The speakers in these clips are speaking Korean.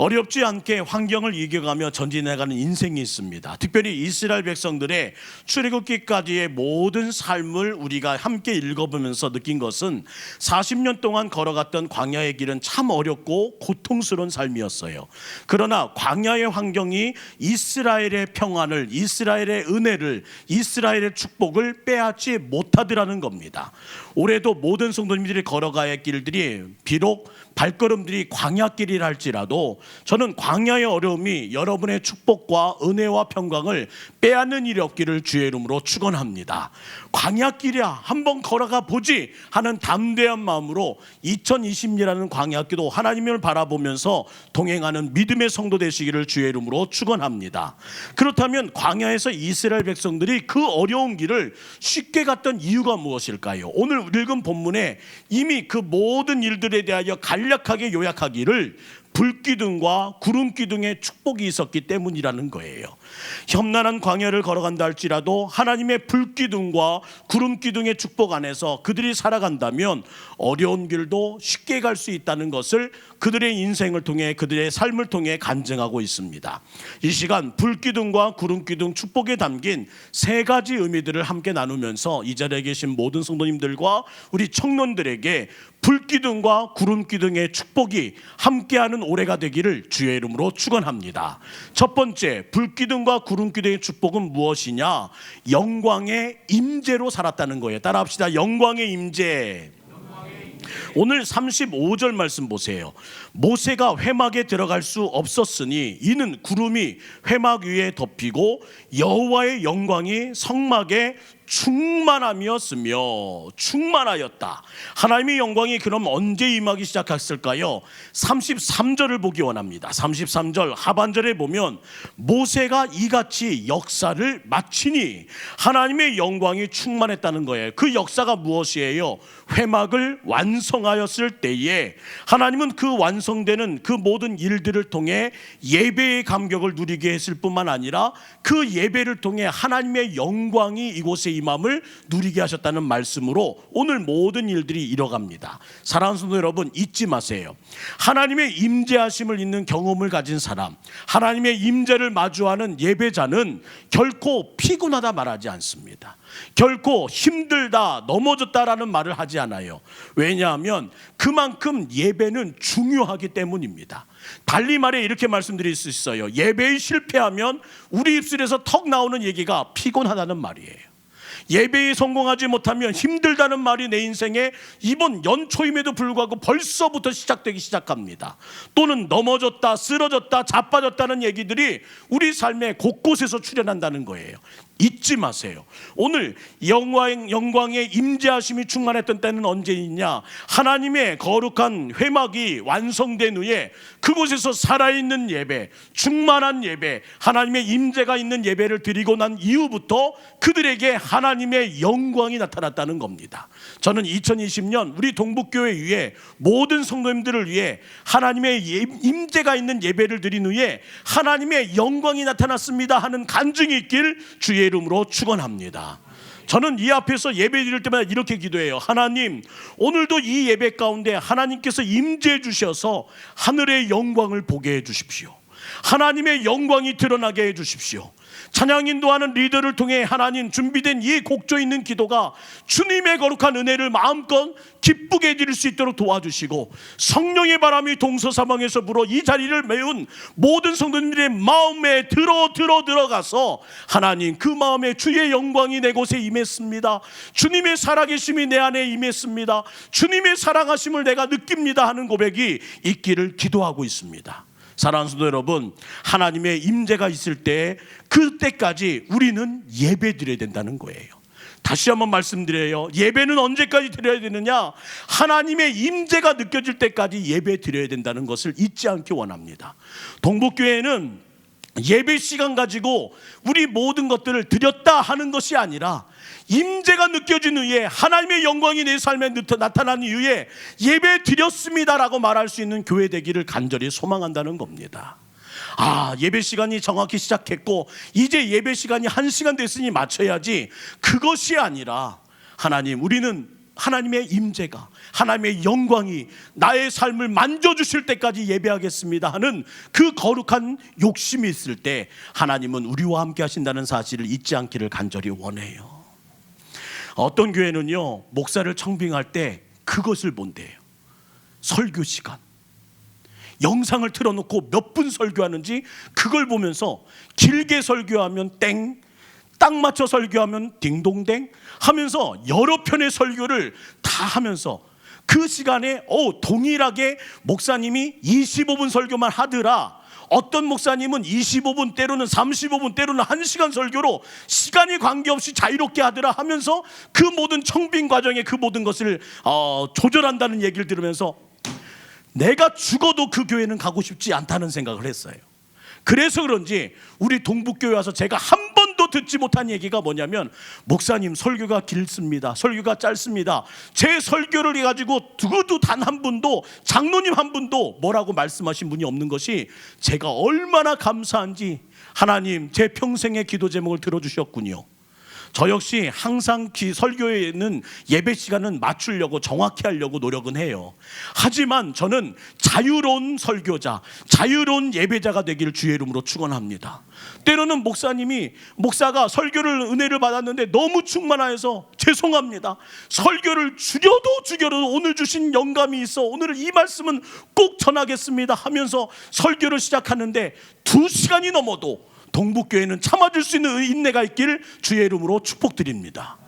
어렵지 않게 환경을 이겨가며 전진해가는 인생이 있습니다. 특별히 이스라엘 백성들의 출애굽기까지의 모든 삶을 우리가 함께 읽어보면서 느낀 것은 40년 동안 걸어갔던 광야의 길은 참 어렵고 고통스러운 삶이었어요. 그러나 광야의 환경이 이스라엘의 평안을, 이스라엘의 은혜를, 이스라엘의 축복을 빼앗지 못하더라는 겁니다. 올해도 모든 성도님들이 걸어가야 할 길들이 비록 발걸음들이 광야길이라 할지라도 저는 광야의 어려움이 여러분의 축복과 은혜와 평강을 빼앗는 일이 없기를 주의 이름으로 축원합니다. 광야길이야 한번 걸어가 보지 하는 담대한 마음으로 2020년이라는 광야길도 하나님을 바라보면서 동행하는 믿음의 성도 되시기를 주의 이름으로 축원합니다. 그렇다면 광야에서 이스라엘 백성들이 그 어려운 길을 쉽게 갔던 이유가 무엇일까요? 오늘 읽은 본문에 이미 그 모든 일들에 대하여 간략하게 요약하기를 불기둥과 구름기둥의 축복이 있었기 때문이라는 거예요. 험난한 광야를 걸어간다 할지라도 하나님의 불기둥과 구름기둥의 축복 안에서 그들이 살아간다면 어려운 길도 쉽게 갈 수 있다는 것을 그들의 인생을 통해 그들의 삶을 통해 간증하고 있습니다. 이 시간 불기둥과 구름기둥 축복에 담긴 세 가지 의미들을 함께 나누면서 이 자리에 계신 모든 성도님들과 우리 청년들에게 불기둥과 구름기둥의 축복이 함께하는 올해가 되기를 주의 이름으로 축원합니다. 첫 번째 불기둥과 구름기둥의 축복은 무엇이냐? 영광의 임재로 살았다는 거예요. 따라합시다. 영광의 임재. 오늘 35절 말씀 보세요. 모세가 회막에 들어갈 수 없었으니 이는 구름이 회막 위에 덮이고 여호와의 영광이 성막에 충만함이었으며 충만하였다. 하나님의 영광이 그럼 언제 임하기 시작했을까요? 33절을 보기 원합니다. 33절 하반절에 보면 모세가 이같이 역사를 마치니 하나님의 영광이 충만했다는 거예요. 그 역사가 무엇이에요? 회막을 완성하였을 때에 하나님은 그 완성되는 그 모든 일들을 통해 예배의 감격을 누리게 했을 뿐만 아니라 그 예배를 통해 하나님의 영광이 이곳에 임함을 누리게 하셨다는 말씀으로 오늘 모든 일들이 이뤄갑니다. 사랑하는 성도 여러분 잊지 마세요. 하나님의 임재하심을 있는 경험을 가진 사람, 하나님의 임재를 마주하는 예배자는 결코 피곤하다 말하지 않습니다. 결코 힘들다, 넘어졌다라는 말을 하지 않아요. 왜냐하면 그만큼 예배는 중요하기 때문입니다. 달리 말해 이렇게 말씀드릴 수 있어요. 예배에 실패하면 우리 입술에서 턱 나오는 얘기가 피곤하다는 말이에요. 예배에 성공하지 못하면 힘들다는 말이 내 인생에 이번 연초임에도 불구하고 벌써부터 시작되기 시작합니다. 또는 넘어졌다, 쓰러졌다, 자빠졌다는 얘기들이 우리 삶의 곳곳에서 출현한다는 거예요. 잊지 마세요. 오늘 영광, 영광의 임재하심이 충만했던 때는 언제이냐? 하나님의 거룩한 회막이 완성된 후에 그곳에서 살아있는 예배, 충만한 예배, 하나님의 임재가 있는 예배를 드리고 난 이후부터 그들에게 하나님의 영광이 나타났다는 겁니다. 저는 2020년 우리 동북교회 위에 모든 성도님들을 위해 하나님의 예- 임재가 있는 예배를 드린 후에 하나님의 영광이 나타났습니다 하는 간증이 있길 주의 이름으로 축원합니다. 저는 이 앞에서 예배 드릴 때마다 이렇게 기도해요. 하나님, 오늘도 이 예배 가운데 하나님께서 임재해 주셔서 하늘의 영광을 보게 해 주십시오. 하나님의 영광이 드러나게 해 주십시오. 찬양 인도하는 리더를 통해 하나님 준비된 이 곡조 있는 기도가 주님의 거룩한 은혜를 마음껏 기쁘게 해드릴 수 있도록 도와주시고 성령의 바람이 동서사방에서 불어 이 자리를 메운 모든 성도님들의 마음에 들어 들어 들어가서 하나님 그 마음에 주의 영광이 내 곳에 임했습니다. 주님의 살아계심이 내 안에 임했습니다. 주님의 사랑하심을 내가 느낍니다 하는 고백이 있기를 기도하고 있습니다. 사랑하는 성도 여러분, 하나님의 임재가 있을 때 그때까지 우리는 예배 드려야 된다는 거예요. 다시 한번 말씀드려요. 예배는 언제까지 드려야 되느냐? 하나님의 임재가 느껴질 때까지 예배 드려야 된다는 것을 잊지 않기 원합니다. 동북교회는 예배 시간 가지고 우리 모든 것들을 드렸다 하는 것이 아니라 임재가 느껴진 후에 하나님의 영광이 내 삶에 나타난 이후에 예배 드렸습니다라고 말할 수 있는 교회 되기를 간절히 소망한다는 겁니다. 아, 예배 시간이 정확히 시작했고 이제 예배 시간이 한 시간 됐으니 맞춰야지. 그것이 아니라 하나님 우리는 하나님의 임재가 하나님의 영광이 나의 삶을 만져 주실 때까지 예배하겠습니다 하는 그 거룩한 욕심이 있을 때 하나님은 우리와 함께 하신다는 사실을 잊지 않기를 간절히 원해요. 어떤 교회는요, 목사를 청빙할 때 그것을 본대요. 설교 시간. 영상을 틀어놓고 몇 분 설교하는지 그걸 보면서 길게 설교하면 땡, 딱 맞춰 설교하면 딩동댕 하면서 여러 편의 설교를 다 하면서 그 시간에 어, 동일하게 목사님이 25분 설교만 하더라. 어떤 목사님은 25분 때로는 35분 때로는 1시간 설교로 시간이 관계없이 자유롭게 하더라 하면서 그 모든 청빙 과정에 그 모든 것을 어, 조절한다는 얘기를 들으면서 내가 죽어도 그 교회는 가고 싶지 않다는 생각을 했어요. 그래서 그런지 우리 동북교회 와서 제가 한 번도 듣지 못한 얘기가 뭐냐면 목사님 설교가 길습니다. 설교가 짧습니다. 제 설교를 해 가지고 누구도 단 한 분도 장로님 한 분도 뭐라고 말씀하신 분이 없는 것이 제가 얼마나 감사한지 하나님 제 평생의 기도 제목을 들어 주셨군요. 저 역시 항상 기 설교에는 예배 시간은 맞추려고 정확히 하려고 노력은 해요. 하지만 저는 자유로운 설교자, 자유로운 예배자가 되기를 주의 이름으로 축원합니다. 때로는 목사님이 목사가 설교를 은혜를 받았는데 너무 충만하여서 죄송합니다. 설교를 죽여도 죽여도 오늘 주신 영감이 있어 오늘 이 말씀은 꼭 전하겠습니다 하면서 설교를 시작하는데 두 시간이 넘어도 동북교회는 참아줄 수 있는 인내가 있기를 주의 이름으로 축복드립니다.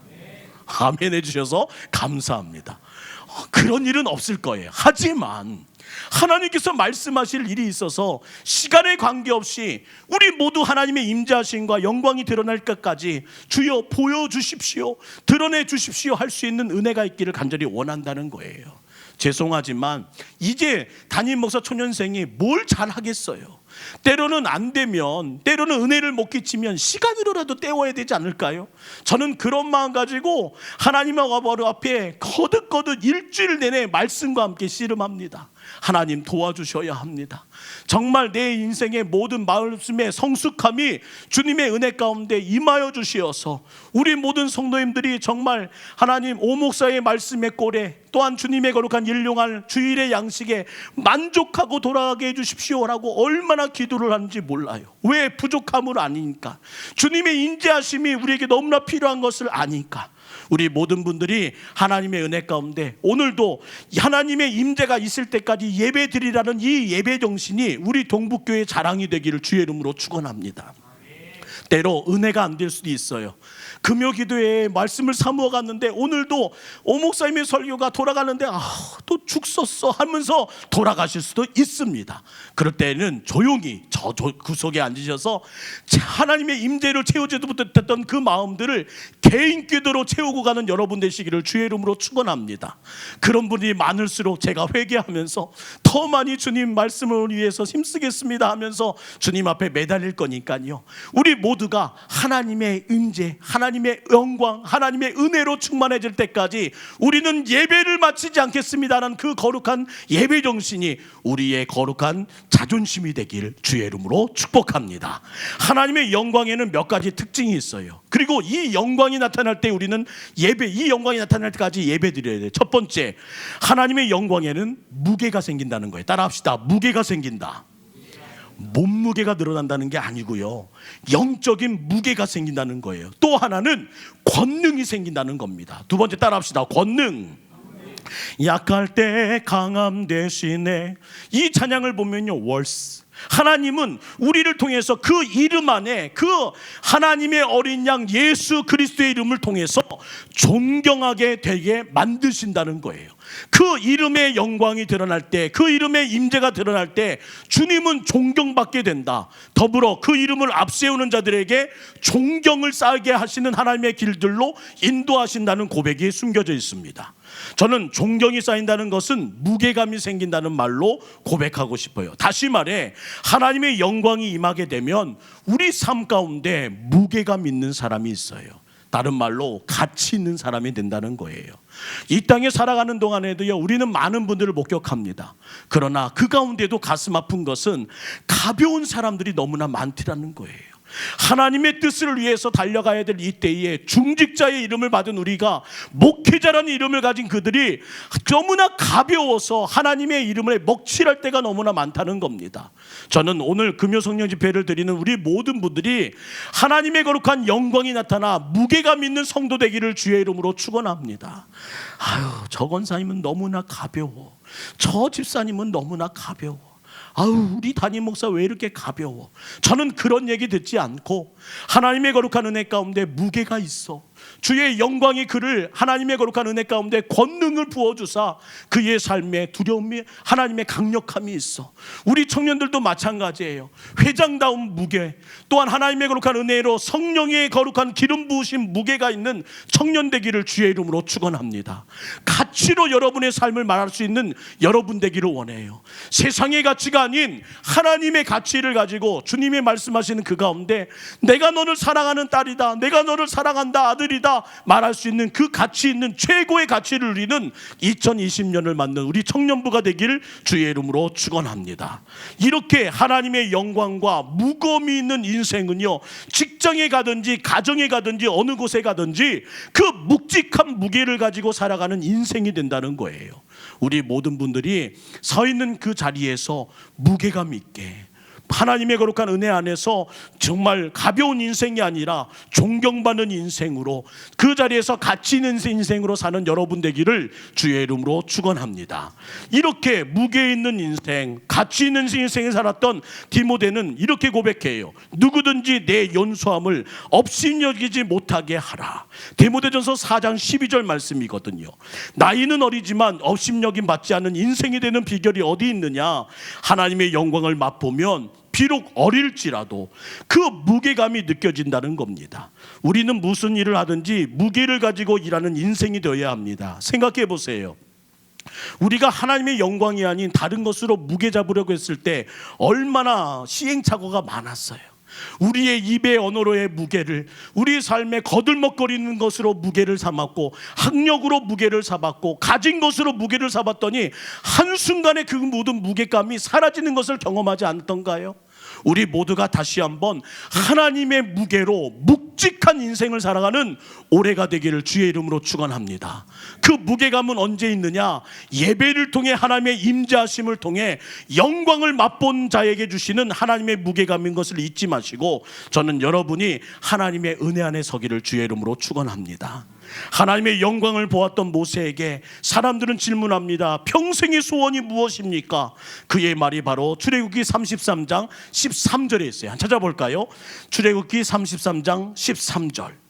아멘 해주셔서 감사합니다. 어, 그런 일은 없을 거예요. 하지만 하나님께서 말씀하실 일이 있어서 시간에 관계없이 우리 모두 하나님의 임자신과 영광이 드러날 것까지 주여 보여주십시오, 드러내 주십시오 할 수 있는 은혜가 있기를 간절히 원한다는 거예요. 죄송하지만 이제 담임 목사 초년생이 뭘 잘하겠어요. 때로는 안 되면 때로는 은혜를 못 끼치면 시간으로라도 때워야 되지 않을까요? 저는 그런 마음 가지고 하나님의 바로 앞에 거듭거듭 일주일 내내 말씀과 함께 씨름합니다. 하나님 도와주셔야 합니다. 정말 내 인생의 모든 말씀의 성숙함이 주님의 은혜 가운데 임하여 주시어서 우리 모든 성도님들이 정말 하나님 오목사의 말씀의 꼴에 또한 주님의 거룩한 일용할 주일의 양식에 만족하고 돌아가게 해 주십시오라고 얼마나 기도를 하는지 몰라요. 왜 부족함을 아니니까. 주님의 인재하심이 우리에게 너무나 필요한 것을 아니까. 우리 모든 분들이 하나님의 은혜 가운데 오늘도 하나님의 임재가 있을 때까지 예배 드리라는 이 예배 정신이 우리 동북교회 자랑이 되기를 주의 이름으로 축원합니다. 때로 은혜가 안 될 수도 있어요. 금요 기도에 말씀을 사모아 갔는데 오늘도 오 목사님의 설교가 돌아가는데 아, 또죽 썼어 하면서 돌아가실 수도 있습니다. 그럴 때는 조용히 저 구석에 앉으셔서 하나님의 임재를 채우지도 못했던 그 마음들을 개인 기도로 채우고 가는 여러분 되시기를 주의 이름으로 축원합니다. 그런 분이 많을수록 제가 회개하면서 더 많이 주님 말씀을 위해서 힘쓰겠습니다 하면서 주님 앞에 매달릴 거니까요. 우리 모두 가 하나님의 임재, 하나님의 영광, 하나님의 은혜로 충만해질 때까지 우리는 예배를 마치지 않겠습니다라는 그 거룩한 예배 정신이 우리의 거룩한 자존심이 되길 주의 이름으로 축복합니다. 하나님의 영광에는 몇 가지 특징이 있어요. 그리고 이 영광이 나타날 때 우리는 예배, 이 영광이 나타날 때까지 예배 드려야 돼요. 첫 번째, 하나님의 영광에는 무게가 생긴다는 거예요. 따라합시다. 무게가 생긴다. 몸무게가 늘어난다는 게 아니고요. 영적인 무게가 생긴다는 거예요. 또 하나는 권능이 생긴다는 겁니다. 두 번째 따라합시다. 권능. 약할 때 강함 대신에 이 찬양을 보면요. 월스 하나님은 우리를 통해서 그 이름 안에 그 하나님의 어린 양 예수 그리스도의 이름을 통해서 존경하게 되게 만드신다는 거예요. 그 이름의 영광이 드러날 때, 그 이름의 임재가 드러날 때 주님은 존경받게 된다. 더불어 그 이름을 앞세우는 자들에게 존경을 쌓게 하시는 하나님의 길들로 인도하신다는 고백이 숨겨져 있습니다. 저는 존경이 쌓인다는 것은 무게감이 생긴다는 말로 고백하고 싶어요. 다시 말해 하나님의 영광이 임하게 되면 우리 삶 가운데 무게감 있는 사람이 있어요. 다른 말로 가치 있는 사람이 된다는 거예요. 이 땅에 살아가는 동안에도요, 우리는 많은 분들을 목격합니다. 그러나 그 가운데도 가슴 아픈 것은 가벼운 사람들이 너무나 많더라는 거예요. 하나님의 뜻을 위해서 달려가야 될 이 때에 중직자의 이름을 받은 우리가 목회자라는 이름을 가진 그들이 너무나 가벼워서 하나님의 이름을 먹칠할 때가 너무나 많다는 겁니다. 저는 오늘 금요 성령 집회를 드리는 우리 모든 분들이 하나님의 거룩한 영광이 나타나 무게감 있는 성도 되기를 주의 이름으로 축원합니다. 아유, 저 권사님은 너무나 가벼워. 저 집사님은 너무나 가벼워. 아우 우리 담임 목사 왜 이렇게 가벼워? 저는 그런 얘기 듣지 않고 하나님의 거룩한 은혜 가운데 무게가 있어. 주의 영광이 그를 하나님의 거룩한 은혜 가운데 권능을 부어 주사 그의 삶에 두려움이 하나님의 강력함이 있어. 우리 청년들도 마찬가지예요. 회장다운 무게 또한 하나님의 거룩한 은혜로 성령의 거룩한 기름 부으신 무게가 있는 청년 되기를 주의 이름으로 축원합니다. 가치로 여러분의 삶을 말할 수 있는 여러분 되기를 원해요. 세상의 가치가 아닌 하나님의 가치를 가지고 주님이 말씀하시는 그 가운데 내가 너를 사랑하는 딸이다. 내가 너를 사랑한다 아들이다 말할 수 있는 그 가치 있는 최고의 가치를 누리는 2020년을 맞는 우리 청년부가 되기를 주의 이름으로 축원합니다. 이렇게 하나님의 영광과 무거움이 있는 인생은요. 직장에 가든지 가정에 가든지 어느 곳에 가든지 그 묵직한 무게를 가지고 살아가는 인생이 된다는 거예요. 우리 모든 분들이 서 있는 그 자리에서 무게감 있게 하나님의 거룩한 은혜 안에서 정말 가벼운 인생이 아니라 존경받는 인생으로 그 자리에서 가치 있는 인생으로 사는 여러분 되기를 주의 이름으로 축원합니다. 이렇게 무게 있는 인생, 가치 있는 인생을 살았던 디모데는 이렇게 고백해요. 누구든지 내 연소함을 업신여기지 못하게 하라. 디모데전서 4장 12절 말씀이거든요. 나이는 어리지만 업신여김 받지 않는 인생이 되는 비결이 어디 있느냐? 하나님의 영광을 맛보면 비록 어릴지라도 그 무게감이 느껴진다는 겁니다. 우리는 무슨 일을 하든지 무게를 가지고 일하는 인생이 되어야 합니다. 생각해 보세요. 우리가 하나님의 영광이 아닌 다른 것으로 무게 잡으려고 했을 때 얼마나 시행착오가 많았어요. 우리의 입의 언어로의 무게를 우리 삶에 거들먹거리는 것으로 무게를 삼았고 학력으로 무게를 삼았고 가진 것으로 무게를 삼았더니 한순간에 그 모든 무게감이 사라지는 것을 경험하지 않던가요? 우리 모두가 다시 한번 하나님의 무게로 묵직한 인생을 살아가는 올해가 되기를 주의 이름으로 축원합니다. 그 무게감은 언제 있느냐? 예배를 통해 하나님의 임재하심을 통해 영광을 맛본 자에게 주시는 하나님의 무게감인 것을 잊지 마시고 저는 여러분이 하나님의 은혜 안에 서기를 주의 이름으로 축원합니다. 하나님의 영광을 보았던 모세에게 사람들은 질문합니다. 평생의 소원이 무엇입니까? 그의 말이 바로 출애굽기 33장 13절에 있어요. 찾아볼까요? 출애굽기 33장 13절.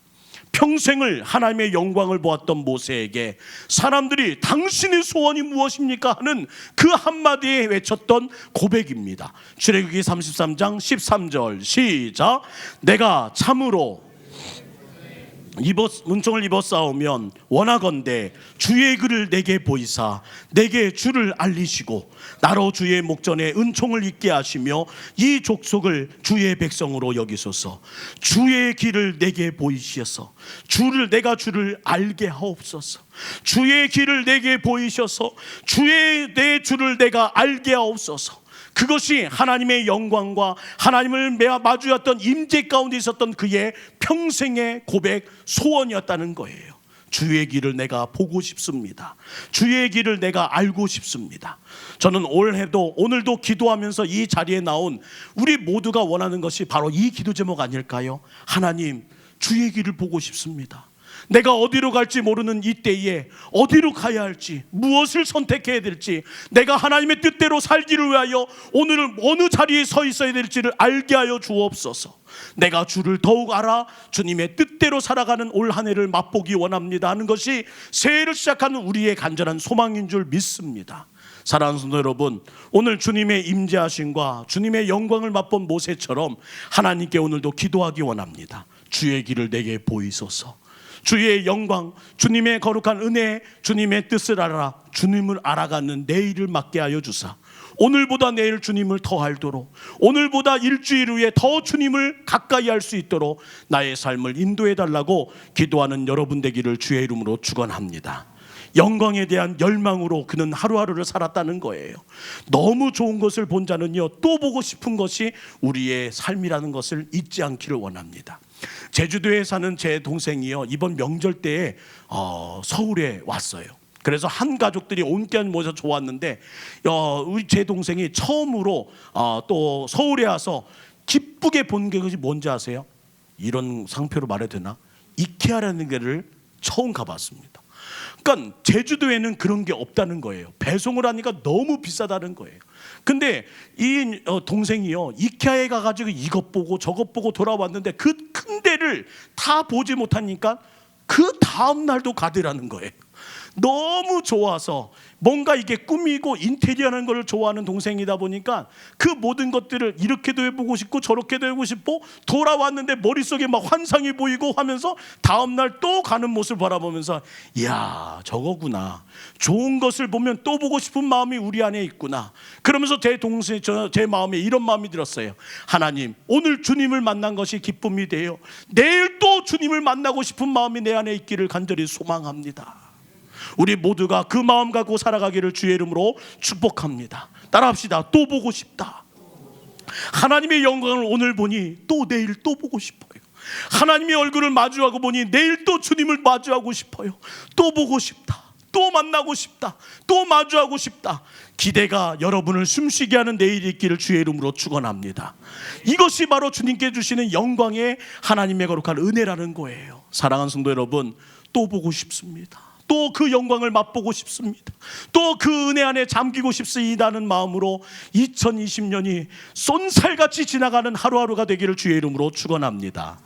평생을 하나님의 영광을 보았던 모세에게 사람들이 당신의 소원이 무엇입니까 하는 그 한마디에 외쳤던 고백입니다. 출애굽기 33장 13절 시작. 내가 참으로 입었, 은총을 입어 싸우면 원하건대 주의 글을 내게 보이사 내게 주를 알리시고 나로 주의 목전에 은총을 있게 하시며 이 족속을 주의 백성으로 여기소서. 주의 길을 내게 보이시어서 주를 내가 주를 알게 하옵소서. 주의 길을 내게 보이셔서 주의 내 주를 내가 알게 하옵소서 그것이 하나님의 영광과 하나님을 마주했던 임재 가운데 있었던 그의 평생의 고백 소원이었다는 거예요. 주의 길을 내가 보고 싶습니다. 주의 길을 내가 알고 싶습니다. 저는 올해도 오늘도 기도하면서 이 자리에 나온 우리 모두가 원하는 것이 바로 이 기도 제목 아닐까요? 하나님, 주의 길을 보고 싶습니다. 내가 어디로 갈지 모르는 이 때에 어디로 가야 할지 무엇을 선택해야 될지 내가 하나님의 뜻대로 살기를 위하여 오늘은 어느 자리에 서 있어야 될지를 알게 하여 주옵소서. 내가 주를 더욱 알아 주님의 뜻대로 살아가는 올 한 해를 맛보기 원합니다 하는 것이 새해를 시작하는 우리의 간절한 소망인 줄 믿습니다. 사랑하는 성도 여러분, 오늘 주님의 임재하심과 주님의 영광을 맛본 모세처럼 하나님께 오늘도 기도하기 원합니다. 주의 길을 내게 보이소서. 주의 영광, 주님의 거룩한 은혜, 주님의 뜻을 알아 주님을 알아가는 내일을 맞게 하여 주사. 오늘보다 내일 주님을 더 알도록 오늘보다 일주일 후에 더 주님을 가까이 할 수 있도록 나의 삶을 인도해 달라고 기도하는 여러분 되기를 주의 이름으로 축원합니다. 영광에 대한 열망으로 그는 하루하루를 살았다는 거예요. 너무 좋은 것을 본 자는요, 또 보고 싶은 것이 우리의 삶이라는 것을 잊지 않기를 원합니다. 제주도에 사는 제 동생이요, 이번 명절 때에 어, 서울에 왔어요. 그래서 한 가족들이 온견 모셔 좋았는데 어, 제 동생이 처음으로 어, 또 서울에 와서 기쁘게 본 것이 뭔지 아세요? 이런 상표로 말해도 되나? 이케아라는 데를 처음 가봤습니다. 그러니까 제주도에는 그런 게 없다는 거예요. 배송을 하니까 너무 비싸다는 거예요. 근데 이 어, 동생이요 이케아에 가가지고 이것 보고 저것 보고 돌아왔는데 그 큰 데를 다 보지 못하니까 그 다음 날도 가더라는 거예요. 너무 좋아서 뭔가 이게 꾸미고 인테리어하는 걸 좋아하는 동생이다 보니까 그 모든 것들을 이렇게도 해보고 싶고 저렇게도 해보고 싶고 돌아왔는데 머릿속에 막 환상이 보이고 하면서 다음날 또 가는 모습을 바라보면서 이야 저거구나. 좋은 것을 보면 또 보고 싶은 마음이 우리 안에 있구나. 그러면서 제 동생 저, 제 마음에 이런 마음이 들었어요 하나님 오늘 주님을 만난 것이 기쁨이 돼요. 내일 또 주님을 만나고 싶은 마음이 내 안에 있기를 간절히 소망합니다 우리 모두가 그 마음 갖고 살아가기를 주의 이름으로 축복합니다. 따라합시다. 또 보고 싶다. 하나님의 영광을 오늘 보니 또 내일 또 보고 싶어요. 하나님의 얼굴을 마주하고 보니 내일 또 주님을 마주하고 싶어요. 또 보고 싶다. 또 만나고 싶다. 또 마주하고 싶다. 기대가 여러분을 숨쉬게 하는 내일이 있기를 주의 이름으로 축원합니다. 이것이 바로 주님께 주시는 영광의 하나님의 거룩한 은혜라는 거예요. 사랑하는 성도 여러분, 또 보고 싶습니다. 또 그 영광을 맛보고 싶습니다. 또 그 은혜 안에 잠기고 싶습니다는 마음으로 2020년이 쏜살같이 지나가는 하루하루가 되기를 주의 이름으로 축원합니다.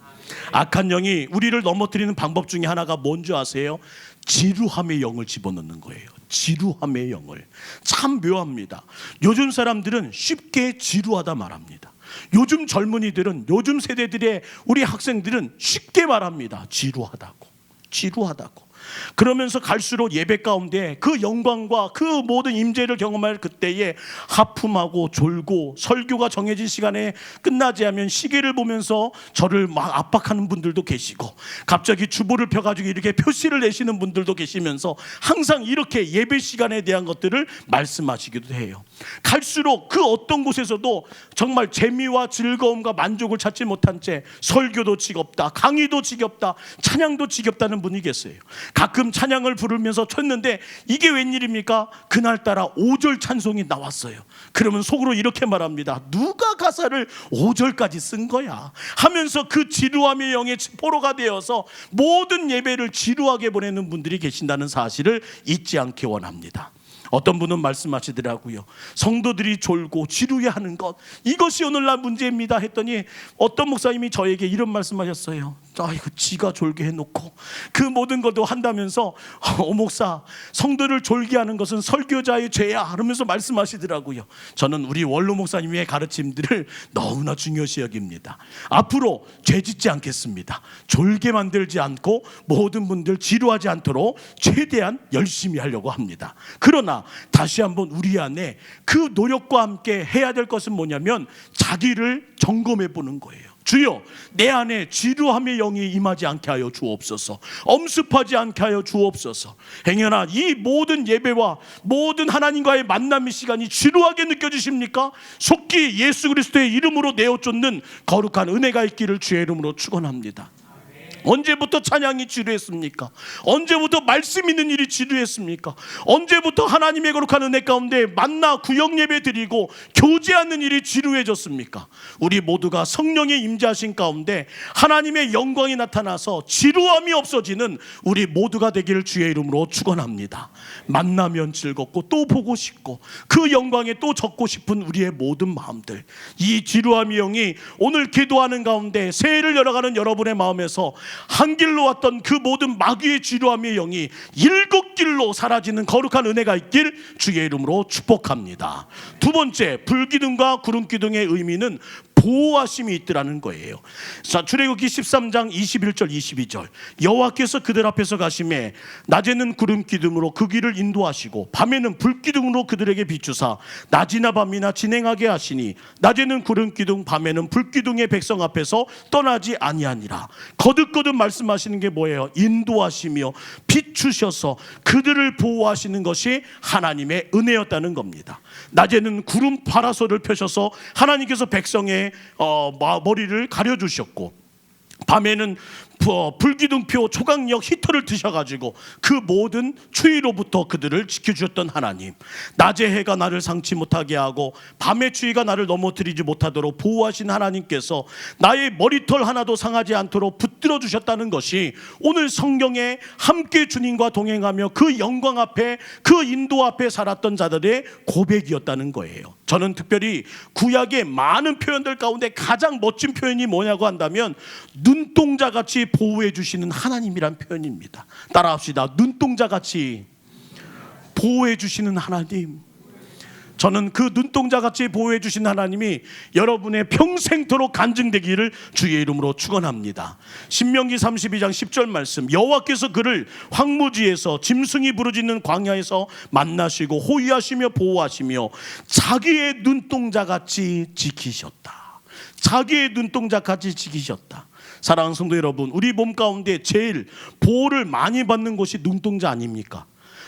악한 영이 우리를 넘어뜨리는 방법 중에 하나가 뭔지 아세요? 지루함의 영을 집어넣는 거예요. 지루함의 영을. 참 묘합니다. 요즘 사람들은 쉽게 지루하다 말합니다. 요즘 젊은이들은 요즘 세대들의 우리 학생들은 쉽게 말합니다. 지루하다고. 지루하다고. 그러면서 갈수록 예배 가운데 그 영광과 그 모든 임재를 경험할 그때에 하품하고 졸고 설교가 정해진 시간에 끝나지 않으면 시계를 보면서 저를 막 압박하는 분들도 계시고 갑자기 주보를 펴가지고 이렇게 표시를 내시는 분들도 계시면서 항상 이렇게 예배 시간에 대한 것들을 말씀하시기도 해요. 갈수록 그 어떤 곳에서도 정말 재미와 즐거움과 만족을 찾지 못한 채 설교도 지겹다, 강의도 지겹다, 찬양도 지겹다는 분이 계세요. 가끔 찬양을 부르면서 쳤는데 이게 웬일입니까? 그날따라 5절 찬송이 나왔어요. 그러면 속으로 이렇게 말합니다. 누가 가사를 5절까지 쓴 거야? 하면서 그 지루함의 영의 포로가 되어서 모든 예배를 지루하게 보내는 분들이 계신다는 사실을 잊지 않기 원합니다. 어떤 분은 말씀하시더라고요. 성도들이 졸고 지루해 하는 것 이것이 오늘날 문제입니다. 했더니 어떤 목사님이 저에게 이런 말씀하셨어요. 아이고 지가 졸게 해놓고 그 모든 것도 한다면서 어 목사 성도를 졸게 하는 것은 설교자의 죄야 그러면서 말씀하시더라고요. 저는 우리 원로 목사님의 가르침들을 너무나 중요시 여깁니다. 앞으로 죄 짓지 않겠습니다. 졸게 만들지 않고 모든 분들 지루하지 않도록 최대한 열심히 하려고 합니다. 그러나 다시 한번 우리 안에 그 노력과 함께 해야 될 것은 뭐냐면 자기를 점검해 보는 거예요. 주여 내 안에 지루함의 영이 임하지 않게 하여 주옵소서. 엄습하지 않게 하여 주옵소서. 행여나 이 모든 예배와 모든 하나님과의 만남의 시간이 지루하게 느껴지십니까? 속기 예수 그리스도의 이름으로 내어 쫓는 거룩한 은혜가 있기를 주의 이름으로 축원합니다 언제부터 찬양이 지루했습니까? 언제부터 말씀 있는 일이 지루했습니까? 언제부터 하나님의 거룩한 은혜 가운데 만나 구역 예배 드리고 교제하는 일이 지루해졌습니까? 우리 모두가 성령의 임재하신 가운데 하나님의 영광이 나타나서 지루함이 없어지는 우리 모두가 되기를 주의 이름으로 축원합니다. 만나면 즐겁고 또 보고 싶고 그 영광에 또 적고 싶은 우리의 모든 마음들 이 지루함의 영이 오늘 기도하는 가운데 새해를 열어가는 여러분의 마음에서 한 길로 왔던 그 모든 마귀의 지루함의 영이 일곱 길로 사라지는 거룩한 은혜가 있길 주의 이름으로 축복합니다. 두 번째 불기둥과 구름기둥의 의미는 보호하심이 있더라는 거예요. 자, 출애굽기 13장 21절 22절. 여호와께서 그들 앞에서 가심에 낮에는 구름 기둥으로 그 길을 인도하시고 밤에는 불 기둥으로 그들에게 비추사 낮이나 밤이나 진행하게 하시니 낮에는 구름 기둥 밤에는 불 기둥의 백성 앞에서 떠나지 아니하니라. 거듭거듭 말씀하시는 게 뭐예요? 인도하시며 비추셔서 그들을 보호하시는 것이 하나님의 은혜였다는 겁니다. 낮에는 구름 파라솔을 펴셔서 하나님께서 백성의 어, 마- 머리를 가려 주셨고 밤에는 부- 불기둥표 초강력 히터를 드셔가지고 그 모든 추위로부터 그들을 지켜주셨던 하나님. 낮에 해가 나를 상치 못하게 하고 밤의 추위가 나를 넘어뜨리지 못하도록 보호하신 하나님께서 나의 머리털 하나도 상하지 않도록 붙들어 주셨다는 것이 오늘 성경에 함께 주님과 동행하며 그 영광 앞에 그 인도 앞에 살았던 자들의 고백이었다는 거예요 저는 특별히 구약의 많은 표현들 가운데 가장 멋진 표현이 뭐냐고 한다면 눈동자 같이 보호해 주시는 하나님이란 표현입니다. 따라합시다. 눈동자 같이 보호해 주시는 하나님. 저는 그 눈동자 같이 보호해 주신 하나님이 여러분의 평생토록 간증되기를 주의 이름으로 축원합니다. 신명기 32장 10절 말씀 여호와께서 그를 황무지에서 짐승이 부르짖는 광야에서 만나시고 호위하시며 보호하시며 자기의 눈동자 같이 지키셨다. 자기의 눈동자 같이 지키셨다. 사랑하는 성도 여러분, 우리 몸 가운데 제일 보호를 많이 받는 곳이 눈동자 아닙니까?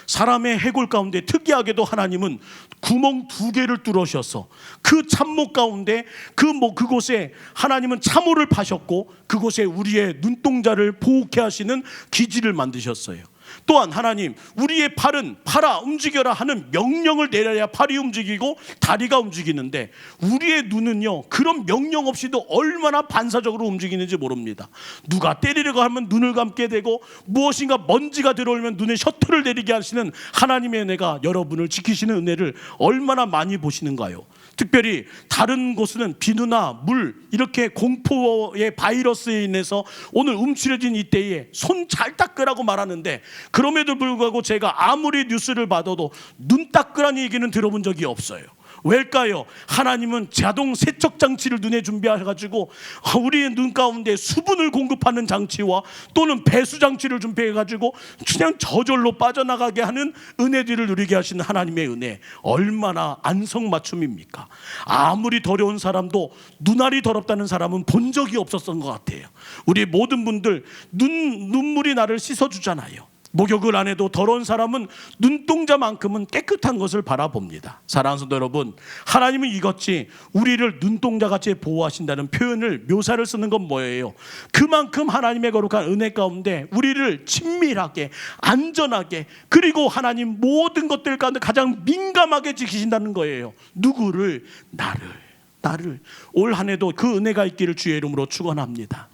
사람의 해골 가운데 특이하게도 하나님은 구멍 두 개를 뚫으셔서 그 참목 가운데 그 뭐 그곳에 하나님은 참호를 파셨고 그곳에 우리의 눈동자를 보호케 하시는 기지를 만드셨어요. 또한 하나님 우리의 팔은 팔아 움직여라 하는 명령을 내려야 팔이 움직이고 다리가 움직이는데 우리의 눈은요 그런 명령 없이도 얼마나 반사적으로 움직이는지 모릅니다. 누가 때리려고 하면 눈을 감게 되고 무엇인가 먼지가 들어오면 눈에 셔터를 내리게 하시는 하나님의 은혜가 여러분을 지키시는 은혜를 얼마나 많이 보시는가요? 특별히 다른 곳은 비누나 물 이렇게 공포의 바이러스에 인해서 오늘 움츠려진 이 때에 손 잘 닦으라고 말하는데 그럼에도 불구하고 제가 아무리 뉴스를 받아도 눈 닦으라는 얘기는 들어본 적이 없어요. 왜일까요? 하나님은 자동 세척 장치를 눈에 준비해 가지고 우리의 눈 가운데 수분을 공급하는 장치와 또는 배수 장치를 준비해 가지고 그냥 저절로 빠져나가게 하는 은혜들을 누리게 하시는 하나님의 은혜 얼마나 안성맞춤입니까? 아무리 더러운 사람도 눈알이 더럽다는 사람은 본 적이 없었던 것 같아요. 우리 모든 분들 눈 눈물이 나를 씻어 주잖아요. 목욕을 안 해도 더러운 사람은 눈동자만큼은 깨끗한 것을 바라봅니다. 사랑하는 성도 여러분, 하나님은 이것이 우리를 눈동자같이 보호하신다는 표현을 묘사를 쓰는 건 뭐예요? 그만큼 하나님의 거룩한 은혜 가운데 우리를 친밀하게 안전하게 그리고 하나님 모든 것들 가운데 가장 민감하게 지키신다는 거예요. 누구를 나를 나를 올 한해도 그 은혜가 있기를 주의 이름으로 축원합니다.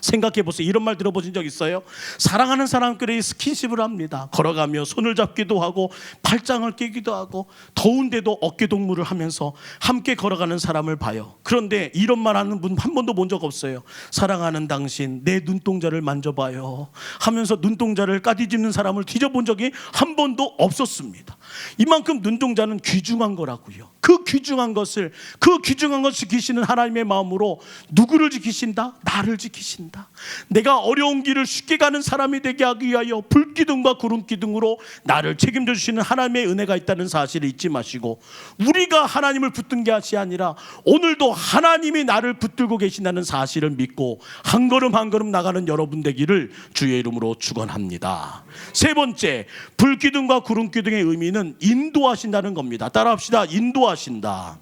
생각해 보세요. 이런 말 들어보신 적 있어요? 사랑하는 사람끼리 스킨십을 합니다. 걸어가며 손을 잡기도 하고 팔짱을 끼기도 하고 더운데도 어깨 동무를 하면서 함께 걸어가는 사람을 봐요. 그런데 이런 말 하는 분 한 번도 본 적 없어요. 사랑하는 당신 내 눈동자를 만져봐요. 하면서 눈동자를 까디집는 사람을 뒤져본 적이 한 번도 없었습니다. 이만큼 눈동자는 귀중한 거라고요. 그 귀중한 것을 그 귀중한 것을 지키시는 하나님의 마음으로 누구를 지키신다? 나를 지키신다. 내가 어려운 길을 쉽게 가는 사람이 되게 하기 위하여 불기둥과 구름기둥으로 나를 책임져 주시는 하나님의 은혜가 있다는 사실을 잊지 마시고 우리가 하나님을 붙든 것이 아니라 오늘도 하나님이 나를 붙들고 계신다는 사실을 믿고 한 걸음 한 걸음 나가는 여러분 되기를 주의 이름으로 축원합니다. 세 번째 불기둥과 구름기둥의 의미는 인도하신다는 겁니다. 따라합시다. 인도하신다.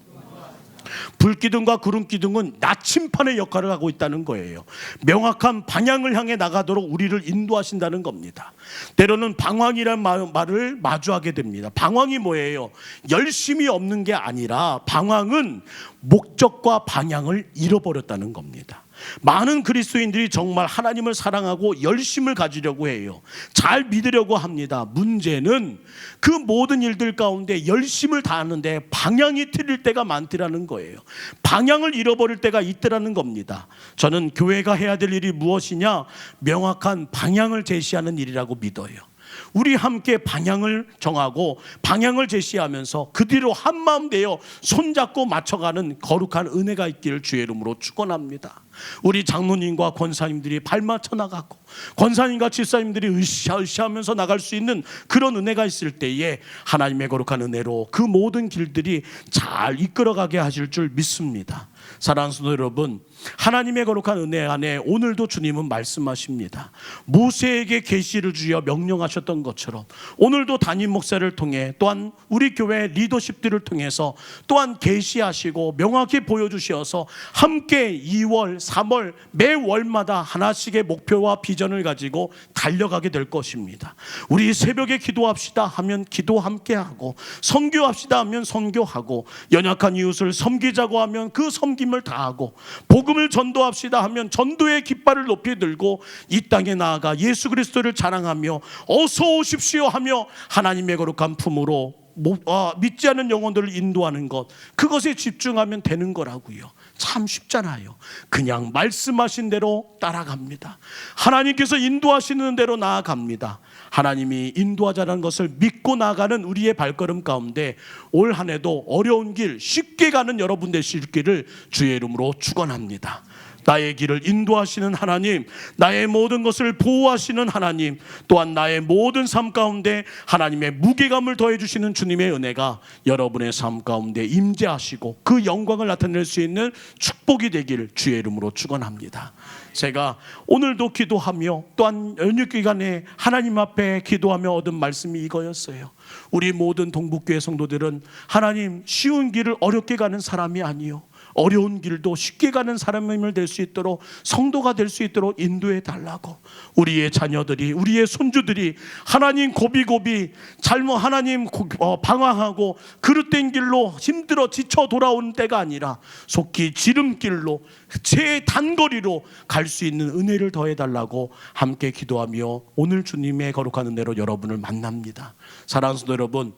불기둥과 구름기둥은 나침판의 역할을 하고 있다는 거예요. 명확한 방향을 향해 나가도록 우리를 인도하신다는 겁니다. 때로는 방황이란 마- 말을 마주하게 됩니다. 방황이 뭐예요? 열심이 없는 게 아니라 방황은 목적과 방향을 잃어버렸다는 겁니다. 많은 그리스도인들이 정말 하나님을 사랑하고 열심을 가지려고 해요. 잘 믿으려고 합니다. 문제는 그 모든 일들 가운데 열심을 다하는데 방향이 틀릴 때가 많더라는 거예요. 방향을 잃어버릴 때가 있더라는 겁니다. 저는 교회가 해야 될 일이 무엇이냐? 명확한 방향을 제시하는 일이라고 믿어요. 우리 함께 방향을 정하고 방향을 제시하면서 그 뒤로 한 마음 되어 손잡고 맞춰가는 거룩한 은혜가 있기를 주의 이름으로 축원합니다. 우리 장로님과 권사님들이 발맞춰 나가고 권사님과 집사님들이 으쌰으쌰하면서 나갈 수 있는 그런 은혜가 있을 때에 하나님의 거룩한 은혜로 그 모든 길들이 잘 이끌어가게 하실 줄 믿습니다. 사랑하는 여러분, 하나님의 거룩한 은혜 안에 오늘도 주님은 말씀하십니다. 모세에게 계시를 주여 명령하셨던 것처럼 오늘도 담임 목사를 통해 또한 우리 교회 리더십들을 통해서 또한 계시하시고 명확히 보여주셔서 함께 2월, 3월 매 월마다 하나씩의 목표와 비전을 가지고 달려가게 될 것입니다. 우리 새벽에 기도합시다 하면 기도 함께 하고 선교합시다 하면 선교하고 연약한 이웃을 섬기자고 하면 그 섬김을 다하고 복 음을 전도합시다 하면 전도의 깃발을 높이 들고 이 땅에 나아가 예수 그리스도를 자랑하며 어서 오십시오 하며 하나님의 거룩한 품으로 못- 아, 믿지 않는 영혼들을 인도하는 것 그것에 집중하면 되는 거라고요. 참 쉽잖아요. 그냥 말씀하신 대로 따라갑니다. 하나님께서 인도하시는 대로 나아갑니다. 하나님이 인도하자는 것을 믿고 나가는 우리의 발걸음 가운데 올 한 해도 어려운 길 쉽게 가는 여러분 되실 길을 주의 이름으로 축원합니다. 나의 길을 인도하시는 하나님, 나의 모든 것을 보호하시는 하나님, 또한 나의 모든 삶 가운데 하나님의 무게감을 더해 주시는 주님의 은혜가 여러분의 삶 가운데 임재하시고 그 영광을 나타낼 수 있는 축복이 되길 주의 이름으로 축원합니다. 제가 오늘도 기도하며 또한 연휴 기간에 하나님 앞에 기도하며 얻은 말씀이 이거였어요. 우리 모든 동북교회 성도들은 하나님 쉬운 길을 어렵게 가는 사람이 아니요. 어려운 길도 쉽게 가는 사람임을 될 수 있도록 성도가 될 수 있도록 인도해 달라고 우리의 자녀들이 우리의 손주들이 하나님 고비고비 잘못 하나님 고- 어, 방황하고 그릇된 길로 힘들어 지쳐 돌아오는 때가 아니라 속히 지름길로 제 단거리로 갈 수 있는 은혜를 더해 달라고 함께 기도하며 오늘 주님의 거룩한 은혜로 여러분을 만납니다. 사랑하는 여러분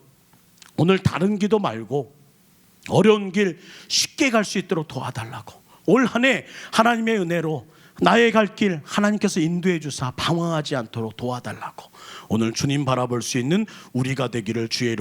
오늘 다른 기도 말고 어려운 길 쉽게 갈 수 있도록 도와달라고. 올 한 해 하나님의 은혜로 나의 갈 길 하나님께서 인도해 주사 방황하지 않도록 도와달라고. 오늘 주님 바라볼 수 있는 우리가 되기를 주의